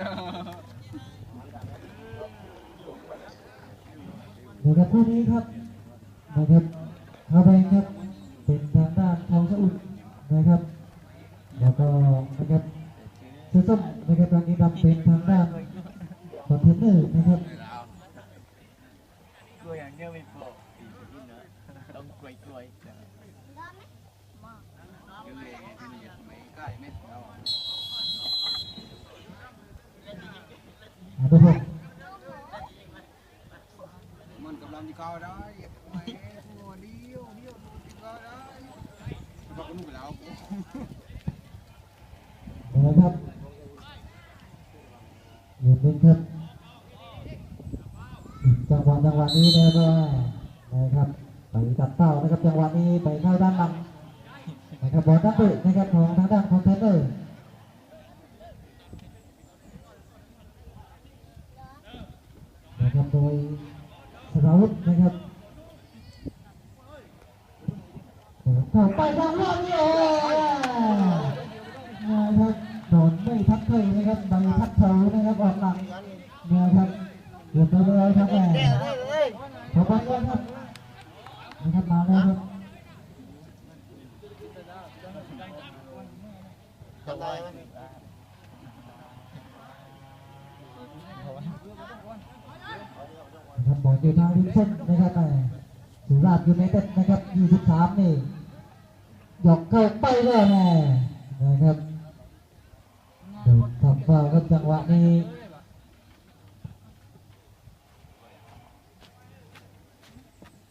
นะครับคู่นี้ครับนะครับคาแบงครับเป็นทางด้านทองสะอุ่นะครับ แล้วก็นะครับเสื้อส้มนะครับตอนนี้นำเป็นทางด้านคอนเทนเนอร์นะครับกล้วอย่างเดียวไม่พอต้องกล้วยกล้วยเดี๋ยวเลยไม่ใกล้ไม่เอา อ่าทุกคน มันกำลังจะเข้าได้ตัวเดียวเดียวจะเข้าได้บอกกูนู่นไปแล้วนะครับเห็นไหมครับจังหวะจังหวะนี้นะครับนะครับไปตัดเต้านะครับจังหวะนี้ไปเข้าด้านหลังนะครับบอลนักเตะนะครับของทางด้านคอนเทนเนอร์ โดยสราวุธนะครับเข้าไปทางล่างนี่โอ้นะครับโดนไม่พักเลยนะครับใบพัดเถานะครับออกหลังนะครับเกือบไปเลยครับแม่ขอบคุณครับนะครับมาเลยครับทำได้ไหม นะครับบอลอยู่ทางริมเส้นนะครับแม่สุราษฎร์ยูไนเต็ดนะครับ23นี่หยอกเข้าไปเลยแม่นะครับโดนทำฟาวล์ครับจังหวะนี้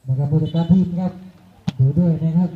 นะครับบริการทีมครับดูด้วยนะครับ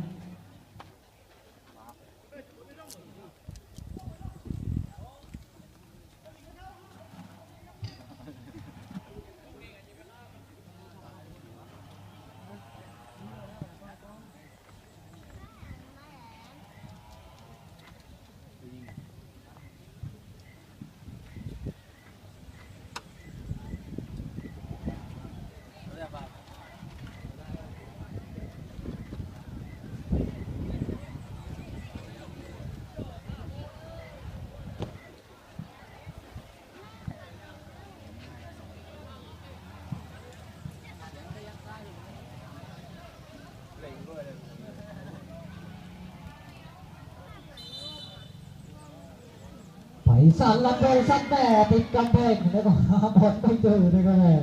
สันลังเลยสันแม่ติดกำแพงแล้วก็หาบอลไม่เจอนะครับแม่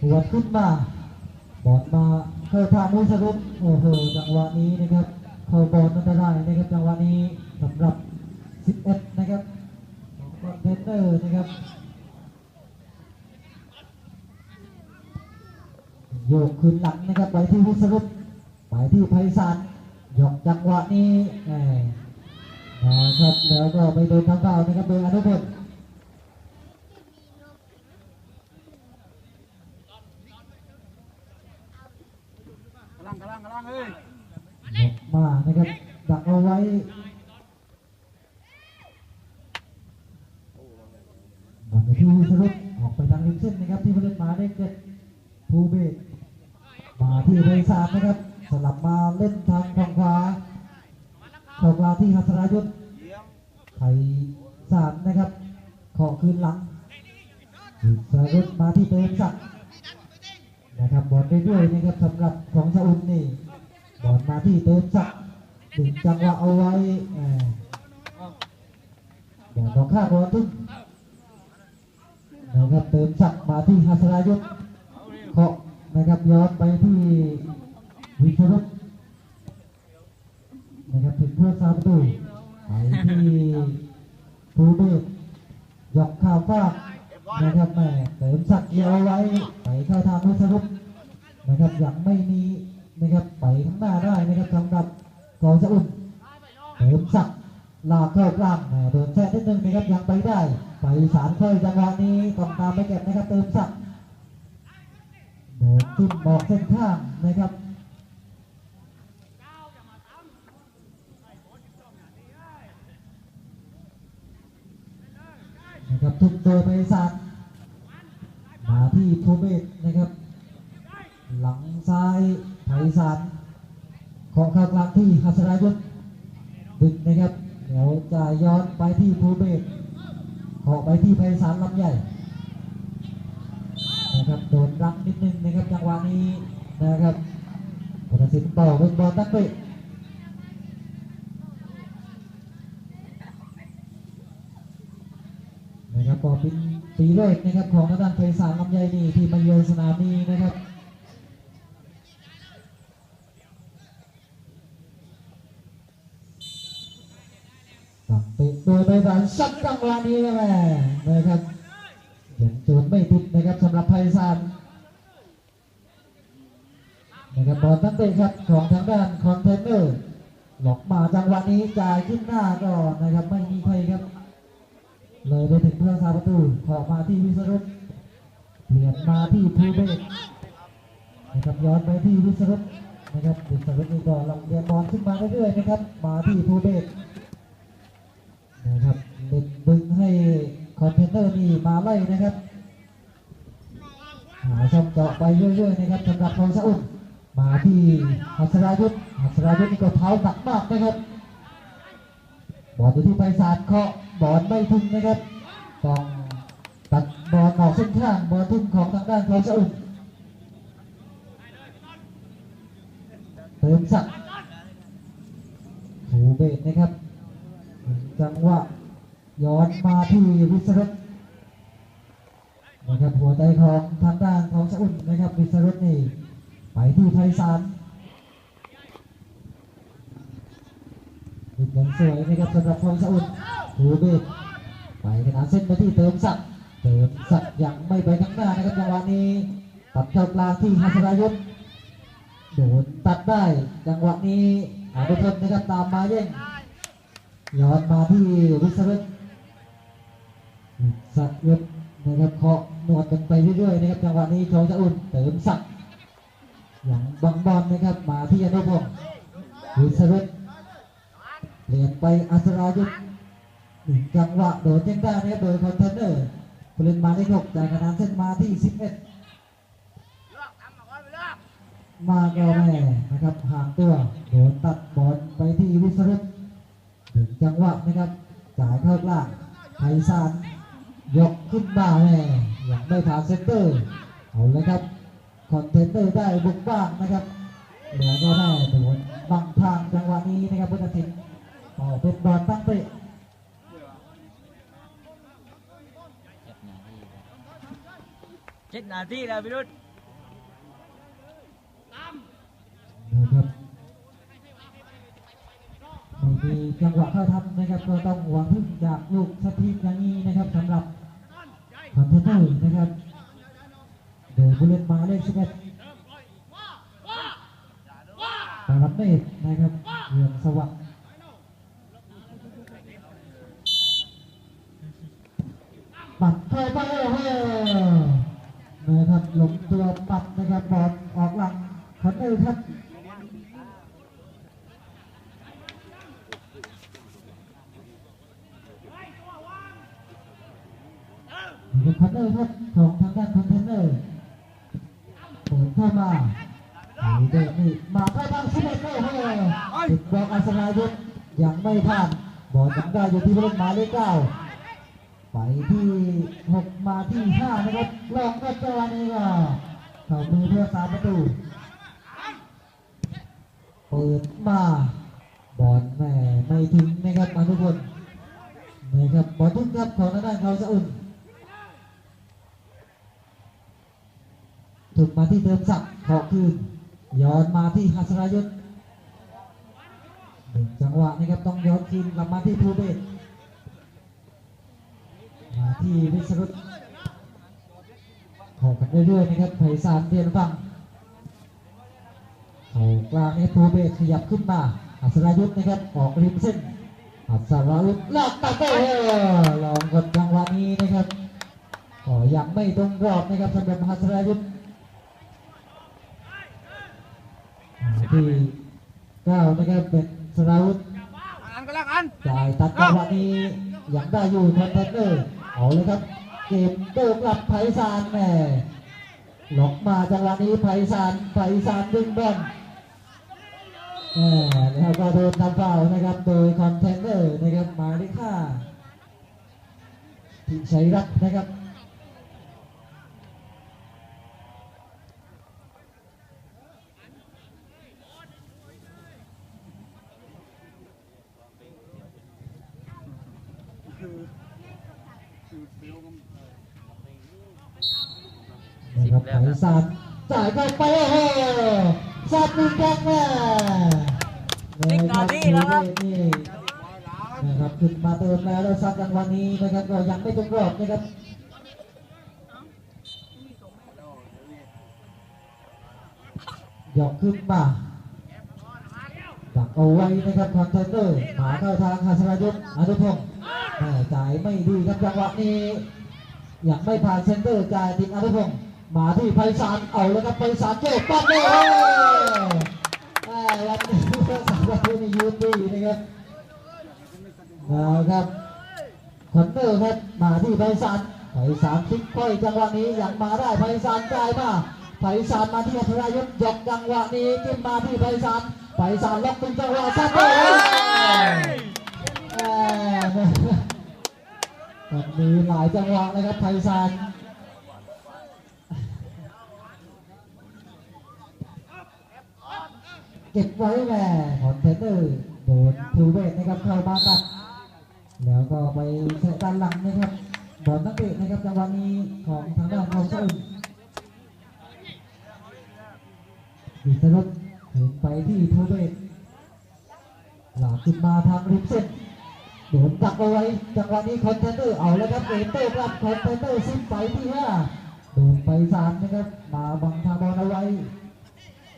หัวดขึ้นมาบอลมาเข้าทางมุสรุปโอ้โหจังหวะนี้นะครับเข้าบอลอันตรายนะครับจังหวะนี้สำหรับ 11 นะครับของคอนเทนเนอร์นะครับโยกขึ้นหลังนะครับไปที่มุสรุปไปที่ไพศาลยกจังหวะนี้ ครับแล้วก็ไปโดนทางเท้านะครับโดยอนุพลกำลังกำลังกำลังเฮ้ยหลบมานะครับดักเอาไว้บอลไปที่สรุปออกไปทางริมเส้นนะครับที่ผู้เล่นหมาได้เกิดภูเบศมาที่ไพศาลนะครับสลับมาเล่นทางทางขวา ทางขวาที่หัสรายุทธเยี่ยมไทยสามนะครับ ขอคืนหลังสารุตมาที่เติมศักนะครับบอลได้ด้วยนะครับสำหรับของซาอุดนี่บอลมาที่เติมศักดิ์ดึงจังหวะเอาไว้บอลของข้าบอลทึงนะครับเติมศักมาที่หัสรายุทธเคาะนะครับย้อนไปที่วิชรุต นะครับถึงเพื่อซาประตูไปที่ภูเบศยกข่าวฟากนะครับแม่เสริมสักเดียวไว้ไปเข้าทางมุสรุปนะครับยังไม่มีนะครับไปข้างหน้าได้นะครับสำหรับกองสะอุ่นเสริมสักลากเข้ากลางแม่โดนแช่นิดนึงนะครับยังไปได้ไปสารค่อยจังหวะนี้ต้องตามไปเก็บนะครับเติมสักดิ์โดนจิ้มบอกเส้นข้างนะครับ นะครับ ทุกโดยไพศาลมาที่ภูเบศนะครับ หลังซ้ายไพศาลขอเข้ากลางที่หัสรายุทธดึงนะครับ เดี๋ยวจะย้อนไปที่ภูเบศขอไปที่ไพศาลลำใหญ่นะครับโดนรักนิดนึงนะครับจังหวะนี้นะครับพุทธศิลป์ต่อเป็นบอลตั้งเตะ นะครับเป็นปีแรกนะครับของทางด้านไพศาลลำใหญ่นี่ที่มาเยือนสนามนี้นะครับตัดติดโดยไปสารสักจังหวะนี้แม่นะครับยังจูนไม่ติดนะครับสำหรับไพศาลนะครับบอลตั้งเตะครับของทางด้านคอนเทนเนอร์หลอกมาจังหวะนี้จ่ายขึ้นหน้าก็นะครับไม่มีใครครับ เลยไปถึงเพื่อนซาประตูขอมาที่วิสรุตเปลี่ยนมาที่ภูเบศนะครับย้อนไปที่วิสรุตนะครับวิสรุตนี่ก็ลำเลียงบอลขึ้นมาเรื่อยๆนะครับ มาที่ภูเบศนะครับเด็กดึงให้คอนเทนเนอร์นี่มาไล่นะครับหาช่องเจาะไปเรื่อยๆนะครับสำหรับทองสะอุ่นมาที่หัสรายุทธหัสรายุทธนี่ก็เท้าหนักมากนะครับบอลอยู่ที่ไปศาสตร์เคาะ บอลไม่ถึงนะครับต้องตัดบอลออกเส้นข้างบอลทุ่มของทางด้านทองสะอุ่นเติมสักดิ์ถูเบสนะครับ จังหวะย้อนมาที่วิสรุตนะครับหัวใจของทางด้านของสะอุ่นนะครับวิสรุตนี่ไปที่ไพศาลเป็นอย่างสวยนะครับสำหรับของสะอุ่น หูเบศไปขนาดเส้นไปที่เติมศักเติมศักยังไม่ไปข้างหน้านะครับจังหวะนี้ตัดเข้ากลางที่ฮัสรายุทธโดนตัดได้จังหวะนี้อาบุพลนะครับตามมาแย่งย้อนมาที่วิสรุตสักยุทธนะครับเคาะหนวดกันไปเรื่อยๆนะครับจังหวะนี้โชว์จะอุ่นเติมสักดิ์อย่างบังบอลนะครับมาที่อนุพงศ์วิสรุตเปลี่ยนไปอัศรายุทธ หนึ่งจังหวะโดดยังได้นะครับโดยคอนเทนเนอร์ผู้เล่นมายเลขหกจากคะแนนเส้นมาที่11มาแก้วแม่นะครับห่างตัวโดนตัดบอลไปที่วิสรุตถึงจังหวะนะครับจ่ายเข้ากลางไพศาลยกขึ้นมาแม่ยังไม่ผ่านเซนเตอร์เอาเลยครับคอนเทนเนอร์ได้บุกบ้างนะครับเหลือก็แม่โดนบังทางจังหวะนี้นะครับพุทธศิลป์ต่อเป็นบอลตั้งเตะ เจ็ดนาทีแล้วพี่รุษนะครับไม่มีจังหวะเข้าทำนะครับก็ต้องหวังพึ่งจากลูกสถิตอย่างนี้นะครับสำหรับคอนเทนเนอร์นะครับโดยผู้เล่นหมายเลข11ปารับเมฆนะครับเรืองสวัสดิ์ปัดเข้าไปโอ้โห นะครับลงตัวปัดนะครับบอลออกหลังคอนเนอร์ครับนี่เป็นคอนเนอร์ครับของทางด้านคอนเทนเนอร์เปิดเข้ามานี่เด็กนี่มาเข้าทางสิบเอ็ดโอ้โหติดบอลอัศรายุทธยังไม่ผ่านบอลยังได้อยู่ที่ผู้เล่นหมายเลขเก้า ไปที่หกมาที่ห้านะครับลองก็จังหวะนี้ก็เข้ามือเพื่อสามประตูเปิดมาบอลแม่ไม่ถึงนะครับมาทุกคนนะครับบอลทุกครับของทางด้านเขาสะอุ่นถูกมาที่เติมศักขอคืนย้อนมาที่หัสรายุทธจังหวะนะครับต้องย้อนคืนกลับมาที่ภูเบศ มาที่วิสรุตขอกันเรื่อยๆนะครับไพศาลเดียนฟังเขากลางนี้ภูเบขยับขึ้นมาหัสรายุทธนะครับออกริมเส้นหัสรายุทธลากตะโก้ลองกดจังหวะนี้นะครับก็ยังไม่ตรงรอบนะครับสำหรับหัสรายุทธที่เก้านะครับเป็นสราวุธอันก็แล้วกันจ่ายตัดจังหวะนี้ยังได้อยู่คอนเทนเนอร์ เอาเลยครับเกมโต้กลับไพศาลแม่หลอกมาจังหวะนี้ไพศาลไพศาลดึงบอลแหม่แล้วก็โดนทำเฝ้านะครับโดยคอนเทนเนอร์นะครับหมายเลขห้าทิชัยรักนะครับ นะ ครับไผ่สามจ่ายเข้าไปโอ้โหสับลูกแดงแม่สิบนาทีแล้วครับนี่นะครับขึ้นมาเติมแล้วแล้วซัดกันวันนี้นะครับก็ยังไม่ตรงรอบนะครับหยอกขึ้นมาดักเอาไว้นะครับคอนเทนเนอร์หมาเข้าทางคาสรายุทธอนุพงศ์แม่จ่ายไม่ดีครับจังหวะนี้ยังไม่ผ่านเซนเตอร์จ่ายทีมอนุพงศ์ มาที่ไพศาลเอาแล้วครับไพศาลโจกปั๊บเลยวันนี้สามประตูนี่ยืนดีนะครับนะครับคอนเนอร์ครับมาที่ไพศาลไพศาลพลิกค่อยจังหวะนี้ยังมาได้ไพศาลจ่ายมาไพศาลมาที่อัธรายุทธยกจังหวะนี้จิ้มมาที่ไพศาลไพศาลล็อกเป็นจังหวะซัดเลยแม่แบบมีหลายจังหวะนะครับไพศาล เก็บไว้แหม่คอนเทนเนอร์โดนทูเวทนะครับเข้ามาตัด แล้วก็ไปเตะด้านหลังนะครับบอลนักเตะนะครับจังหวะนี้ของทางด้านเจ้าอื่นดิสรุปเห็นไปที่ทูเวทหลากขึ้นมาทางริมเส้นโดนจับเอาไว้จังหวะนี้คอนเทนเนอร์เอาแล้วครับเอเต้รับคอนเทนเนอร์ซิ้นไปที่ห้าโดนไปสามนะครับมาบังทางบอลเอาไว้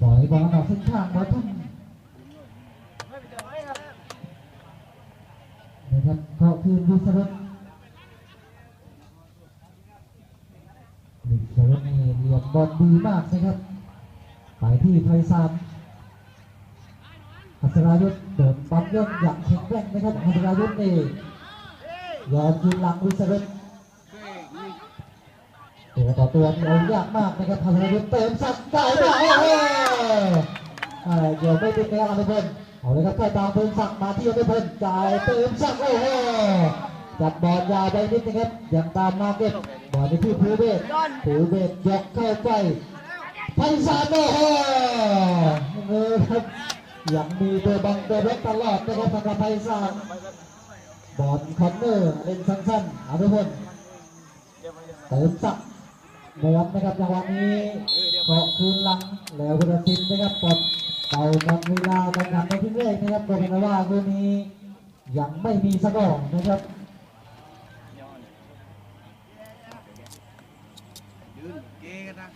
ปล่อยบอลออกเส้นข้างบอลทุ่มนะครับเข้าคืนวิสรุตวิสรุตนี่เหลี่ยมบอลดีมากนะครับ ไปที่ไพศาลอัศรายุทธโดนปั๊มย่นอย่างแข็งแกร่งนะครับอัศรายุทธนี่ยอมยืนหลังวิสรุต ตัวต่อตัวนี่เอายากมากนะครับอัศรายเติมสักได้ไหมโอ้เดี๋ยวไม่ติดนะครับอนุพลเอาเลยครับใกล้ตามเติมสักมาที่อนุพลจ่ายเติมสักโอ้โหจับบอลยาวไปนิดนะครับยังตามมาเก็บบอลไปที่ภูเบศภูเบศยกเข้าไปไพศาลโอ้โหเออครับยังมีเบอร์บังเบอร์เล็กตลอดนะครับสำหรับไพศาลบอลคอนเนอร์เล่นสั้นๆอนุพลเติมสัก ม้วนนะครับจังหวะนี้เกาะคืนหลังแล้วพุทธศิลป์นะครับปลดเป่าบอลเวลาการงานในที่แรกนะครับก็เป็นว่าคู่นี้ยังไม่มีสกอร์นะครับ ยืนเกกันนะ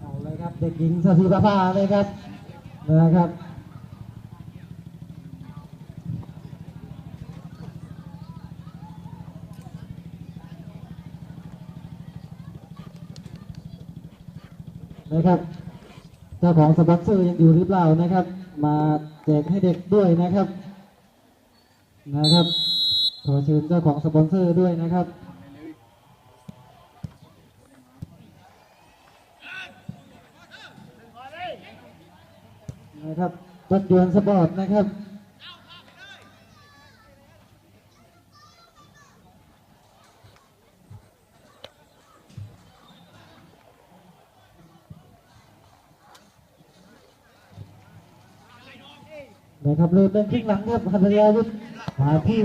เอาเลยครับเด็กหญิงสศิประภาเลยครับนะครับนะครับเจ้าของสปอนเซอร์ยังอยู่หรือเปล่านะครับ มาแจกให้เด็กด้วยนะครับนะครับ ขอเชิญเจ้าของสปอนเซอร์ด้วยนะครับ นะครับร ถยนต์สปอร์ตนะครับนะครับเริ่มเป็นครึ่งหลังครับพัทยาวุฒิมาที่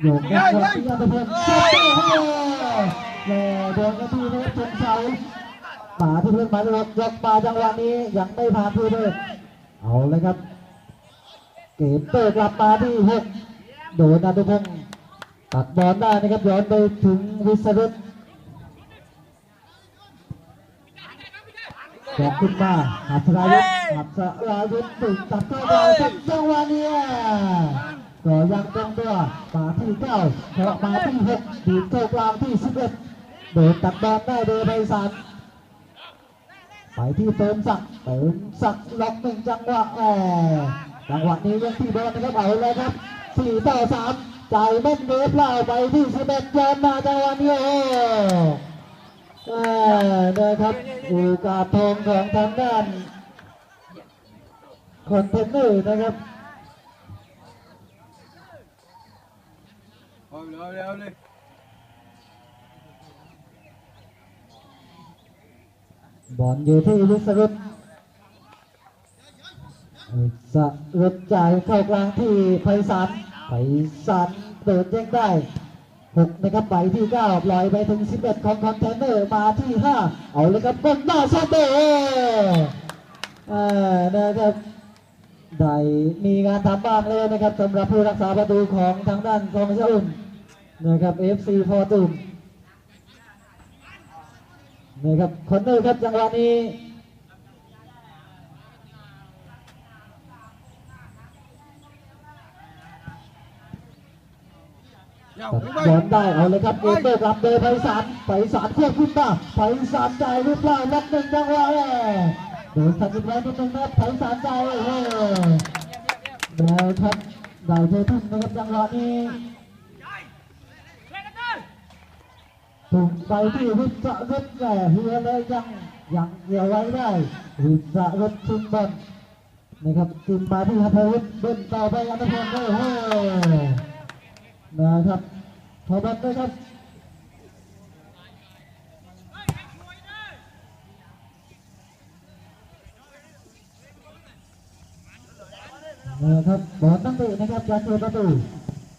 โยกนะครับที่อัตภพลเซตโอ้โหแหม่โดนกระที่นะครับชนเสาห มาที่เพิ่งมาลกยกมาจังหวะนี้ยังไม่ผ่านผู้เดินเอาเลยครับ เกมเตอร์กลับมาที่หกโดนอัตภพลตัดบอลได้นะครับย้อนไปถึงวิสรุตแกะขึ้นมาหัสรายุทธหัสรายุทธตึกตัดเข้าไปจังหวะนี้ก็ยังตรงตัวมาที่เก้าเถอะมาที่หกดีดเข้ากลางที่สิบเอ็ดโดนตัดบอลได้โดยไพศาล ไปที่เติมศักเติมศักล็อกหนึ่งจังหวะแหมจังหวะนี้ยังที่บอลนะครับเอาเลยครับสี่ต่อสามจ่ายแม่นเวฟเล่าไปที่สิบเอ็ดยอนมาจังหวะนี้โอ้โหอ่านะครับโอกาสทองของทางด้านคอนเทนเนอร์นะครับเอาเลยเอาเลยเอาเลย บอลอยู่ที่วิสรุตสรุตจ่ายเข้ากลางที่ไพศาลไพศาลเปิดแย่งได้หกนะครับใบที่เก้าปล่อยไปถึงสิบเอ็ดของคอนเทนเนอร์มาที่ห้าเอาเลยครับก้นหน้าชาเตอนะครับได้มีงานทำบ้างเลยนะครับสำหรับผู้รักษาประตูของทางด้านกองเจ้าอุ่นนะครับ FC ฟอร์ตูน นี่ครับคอนเนอร์ครับจังหวะนี้ยาวตัดไปบอลได้เอาเลยครับเกมเบิร์กลับโดยไพศาลไพศาลควบคุมมาไพศาลจ่ายหรือเปล่าล็อกหนึ่งจังหวะแรกโดนตัดอีกแล้วนิดนึงนะไพศาลจ่ายโอ้โหได้ครับได้เททุ่มนะครับจังหวะนี้ ถูกไปที่วิศรุตแหม่เฮียเลยยังยังเกี่ยวไว้ได้วิศรุตชุมบอลนะครับกินมาที่ฮัทวุฒิเดินต่อไปอันดับหนึ่งโอ้นะครับขอบัตรด้วยครับนะครับบอลตั้งตีนะครับการเปิดประตู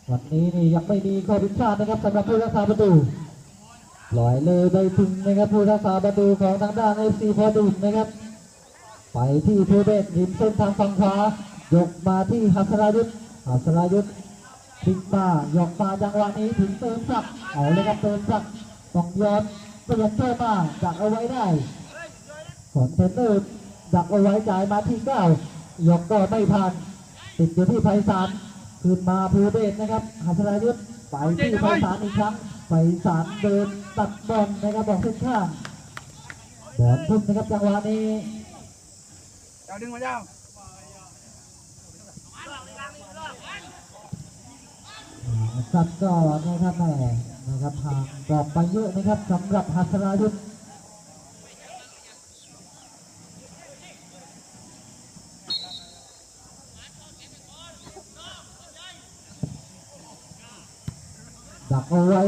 วันนี้นี่ยังไม่มีข้อผิดพลาดนะครับสำหรับผู้รักษาประตู ลอยเลยไปถึงนะครับผู้รักษาประตูของทางด้านเอฟซีพอดูนนะครับ ไปที่ภูเบศริมเส้นทางฝั่งขวายกมาที่หัสรายุทธหัสรายุทธทิ้งมายกมาจังหวะนี้ถึงเติมสักเอาเลยครับเติมสักต้องย้อนเปลี่ยนเจอมาดักเอาไว้ได้คอนเทนเนอร์ดักเอาไว้จ่ายมาที่เก้ายกก็ไม่ผ่านติดอยู่ที่ไพศาลขึ้นมาภูเบศนะครับหัสรายุทธไปที่ไพศาลอีกครั้งไพศาลเดิน ตัดบอลนะครับบอกเส้นข้างบอลพุ่งนะครับจังหวะนี้ยาวดึงมายาวสัตว์ก็นะครับแม่นะครับห่างกรอบไปเยอะนะครับสำหรับหัสรายุทธดักเอาไว้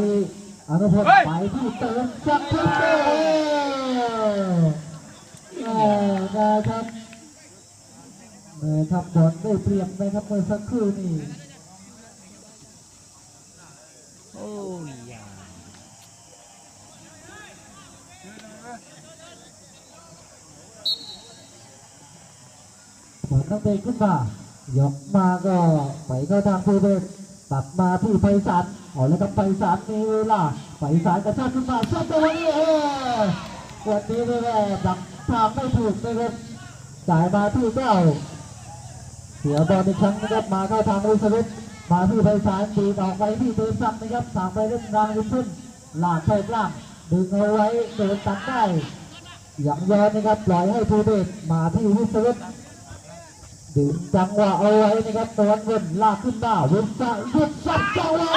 อ นุพลไปที่เติมจักเตอร์นะครับนะครับบอลได้เปรียบนะครับเมื่อสักครู่นี้โอ้ยย่าผลนักเตะขึ้นมายกมาก็ไปเข้าทางภูเบศตัดมาที่ไพศาล เอาแล้วกับไพศาลมีเวลาไพศาลกระชากขึ้นมาชอบตัวนี้เออวันนี้ไม่แม่ดักทางไม่ถูกนะครับจ่ายมาที่เก้าเสียบอลอีกครั้งนะครับมาเข้าทางวิสรุตมาที่ไพศาลดีออกไปที่เดินซักนะครับสามไปเล่นรางขึ้นลากเข้ากล้ามดึงเอาไว้เดินตัดได้อย่างยอนนะครับปล่อยให้ภูเบศมาที่วิสรุต ดึงจังหวะเอาไว้นะครับตะวันเงินลากขึ้นมาเว็บซ้ายยุดสับจังหวะ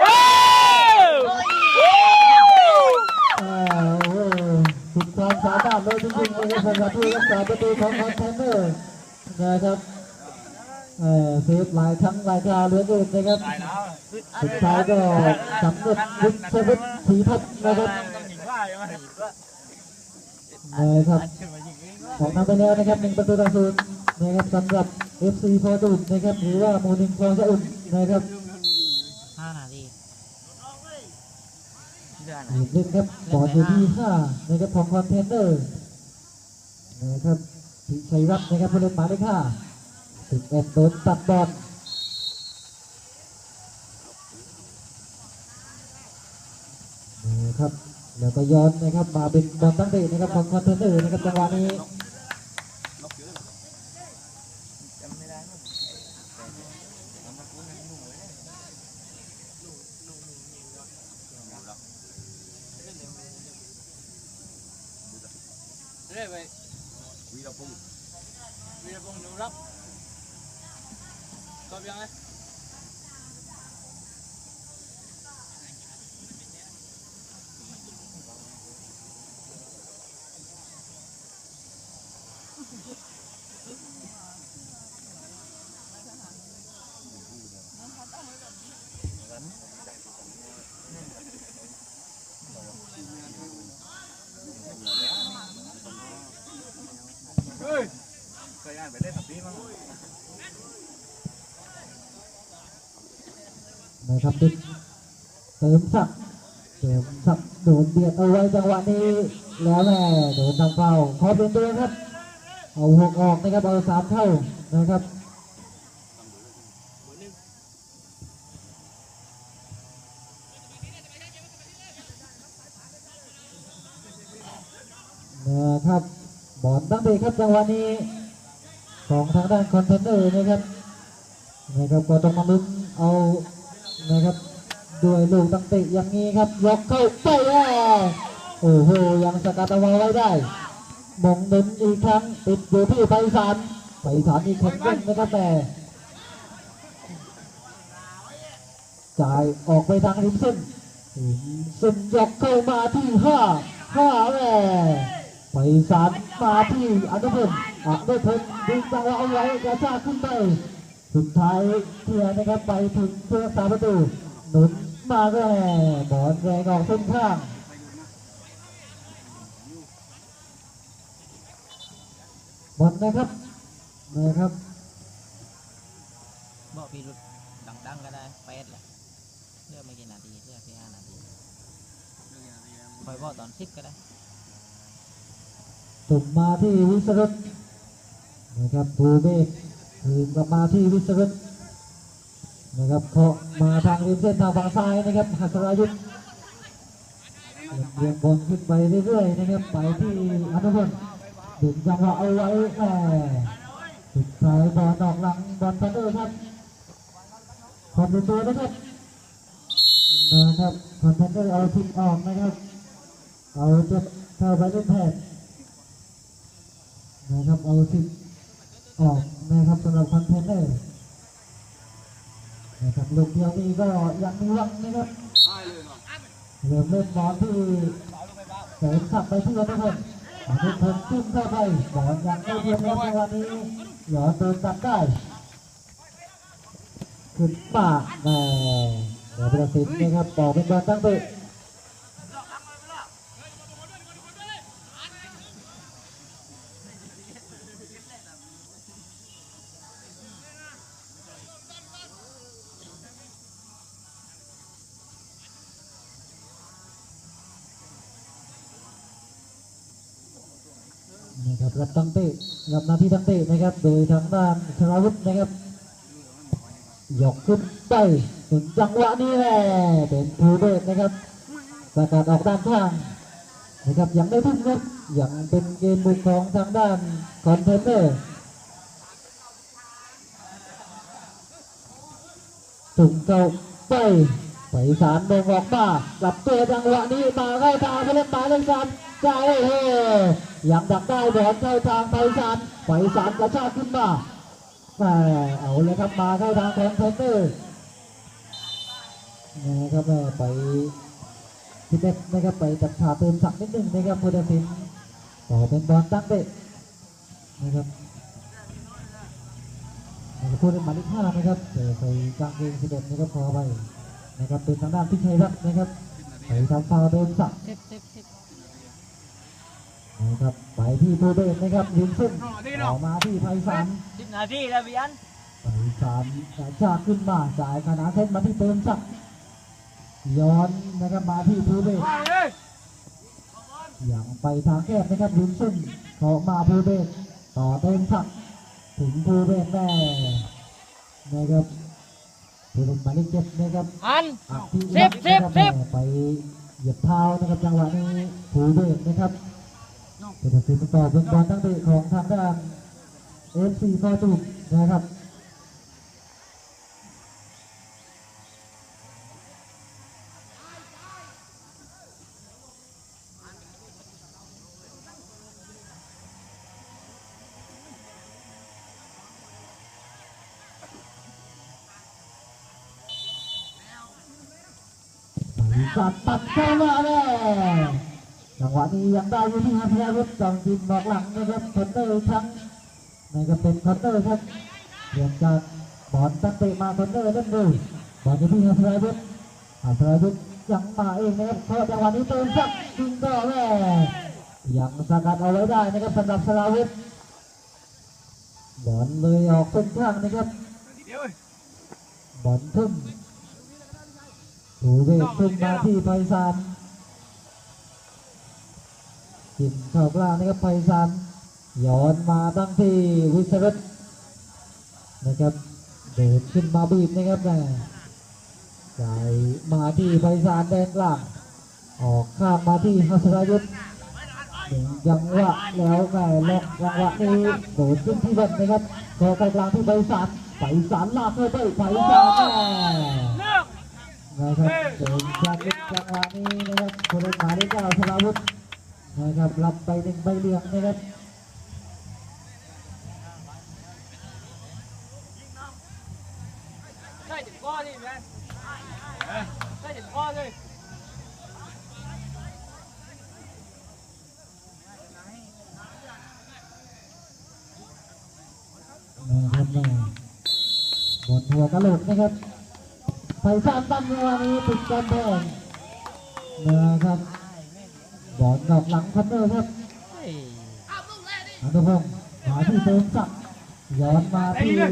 เออโอ้สุดความสามารถเลยจริงๆเลยสำหรับผู้รักษาประตูของคอนเทนเนอร์นะครับเออเซฟหลายครั้งหลายคราวเหลือเกินนะครับสุดท้ายก็สำเร็จวิสวิตสีทัศน์นะครับนะครับ ของนำไปแล้วนะครับหนึ่งประตูต่อศูนย์นะครับสำหรับ FC ฟอร์ตูนนะครับหรือว่าหมูหนึ่งฟองสะอุ่นนะครับห้านาทีเดือนอีกหนึ่งครับบอลอยู่ที่ห้านะครับของคอนเทนเนอร์นะครับพิชัยรัตน์นะครับผู้เล่นหมายเลขห้าสิบเอ็ดโดนตัดบอลนะครับแล้วก็ย้อนนะครับมาเป็นบอลตั้งเตะนะครับของคอนเทนเนอร์นะครับจังหวะนี้ เคยอ่านไปเล่นตับนี้มั้งนะครับดิเติมสับเติมสับโดนเบียดเอาไว้จังหวะนี้แล้วแม่โดนทางเฝ้าขอเป็นตัวครับ เอาหกออกนะครับเอาสามเข้านะครับนะครับบอลตั้งเบรครับจังหวะนี้ของทางด้านคอนเทนเนอร์นะครับนะครับก็ต้องมาลุ้นเอานะครับด้วยลูกตั้งเตะอย่างนี้ครับยกเข้าไปโอ้โหยังสกัดเอาไว้ได้ มงเน้นอีกครั้งติดอยู่ที่ไพศาลไพศาลอีกแข็งแกร่งนะครับแต่จ่ายออกไปทางริมเส้นริมเส้นยกเข้ามาที่ห้าห้าแม่ไพศาลมาที่อนุพลอนุพลดึงจังหวะเอาไว้กระชากขึ้นไปสุดท้ายเคลียนะครับไปถึงเพื่อสามประตูหนุนมาก็แหมบอลแรงออกเส้นข้าง บอลนะครับนะครับบอกพี่รุดดังๆก็ได้แปดแหละเลือกไม่กี่นาทีเลือกแค่ห้านาทีคอยบอกตอนสิบก็ได้ตุ่มมาที่วิสรุตนะครับภูเมฆคืนกลับมาที่วิสรุตนะครับเคาะมาทางริมเส้นทางฝั่งซ้ายนะครับหัสรายุทธเรียงบอลขึ้นไปเรื่อยๆนะครับไปที่อนุพล ดึงจังหวะเอาไว้แหม่สุดท้ายบอลออกหลังบอลพันเดอร์ครับขอบคุณตัวนะครับนะครับคอนเทนเนอร์เอาทิ้งออกนะครับ เอาจ็บเข้าไปเล่นแทนนะครับเอาสิบออกนะครับสำหรับคอนเทนเนอร์นะครับลูกเดียวนี้ก็ยังมีหวังนะครับเริ่มเล่นบอลที่เสริมสับไปที่อนุ พลอนุพลจิ้มเข้าไปบอลยังไม่เพียงในวันนี้หยอดเติมกลับได้ขึ้นป่ากแม่เดี๋ยวประสิทธิ์นะครับบอกเป็นบอลตั้งตัว นะครับรับตั้งเตะ รับหน้าที่ตั้งเตะนะครับ โดยทางด้านชนาวุฒินะครับยกขึ้นไปถึงจังหวะนี้แหละเป็นภูเบศนะครับสกัดออกด้านข้างนะครับยังไม่ทุ่มครับยังเป็นเกมบุกของทางด้านคอนเทนเนอร์ถึงเก้าไปไปสารเดินออกมากลับตัวจังหวะนี้มาเข้าทางผู้เล่นหมาเลขสา มจ่าเฮยังดักได้บอลเข้าทางไปสารไปสารกระชากขึ้นมาแม่เอาเลยครับมาเข้าทางของเทนเนอร์นะครับแม่ไปพิเด็นะครับไปจับขาเติมสักนิดนึงนะครับพุทธศิลป์ต่อเป็นบอลตั้งเตะนะครับนะครับพูดเป็นหมายเลขห้านะครับแต่ใส่กางเกงสิบเอ็ดนะครับขอไปนะครับเป็นทางด้านพิชัยรัตน์นะครับไปทำฟาวล์เดินสักสิบสิบสิบ นะครับไปที่ภูเบศนะครับยิงขึ้นออกมาที่ไพศาลสิบนาทีแล้วพี่อันไปสามกระชากขึ้นมาจ่ายขนาดเส้นมาที่เติมสักดิ์ย้อนนะครับมาที่ภูเบศอย่างไปทางแคบนะครับลุนซึ่งเขามาภูเบศต่อเติมสักดิ์ถึงภูเบศแม่นะครับผู้เล่นหมายเลขเจ็ดนะครับอันอักที่สิบสิบสิบไปเหยียบเท้านะครับจังหวะนี้ภูเบศนะครับ เป็นตัดสินต่อเป็นบอลตั้งเตะของทางด้านเอฟซีฟอร์จูนนะครับสัตว์ตัดเข้ามาแล้วจั งหวะนี้ยังได้อยู่ที่ฮัทยาวุฒิจองจินบอกหลังนะครับคอนเตอร์ครั้งนะครับเป็นคอนเตอร์ครับเปลี่ยนจากบอลตั้งเตะมาคอนเตอร์เล่นดูบอลอยู่ที่ฮัทยาวุฒิฮัยาวุฒิยังมาเองนะครับเพราะจังหวะนี้เติมสักจิงก็แม่ยังสกัดเอาไว้ได้นะครับสำหรับสลาวุฒิบอลเลยออกเส้นข้างนะครับบอลทุ่มถูเวทขึ้นมาที่ไพศาล กินเข้ากลางนะครับไพศาลย้อนมาตั้งที่วิศรุตนะครับเดินขึ้นมาบีบนะครับแม่ใส่มาที่ไพศาลแดนกลางออกข้างมาที่ฮัสรายุทธถึงยังวะแล้วแม่ล็อกจังวะนี้โดดขึ้นที่บนนะครับกอกลางที่ไพศาลไพศาลลากเข้าไปไพศาลแม่นะครับเดินจากลึกจังหวะนี้นะครับผู้เล่นหมายเลขเก้าสลาวุธ นะครับรับไปหนึ่งใบเหลืองนะครับได้ถึงก้อนี่แม่ได้ถึงก้อเลยนะครับบนหัวกระโหลกนะครับไฟสามตั้มในวันนี้ติดกันแดงนะครับ บอลดอกหลังคอนเนอร์ครับเฮ้ยอนุพงศ์มาที่เติมศักย้อนมาที่กั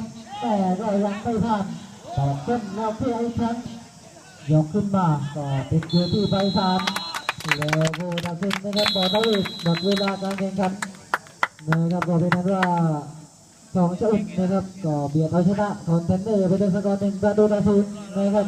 บแต่ก็ยังไม่ทันต่อขึ้นแล้วที่ไอ้ครั้งยกขึ้นมาก็ติดอยู่ที่ไฟสามแล้วโบนัสซินนะครับบอลนวิดหมดเวลาการแข่งขันนะครับก็เป็นนั้นว่าสองจ้าอุ่นนะครับก็เบียดเอาชนะคอนเทนเนอร์ไปด้วยสกอร์หนึ่งประตูต่อศูนย์นะครับ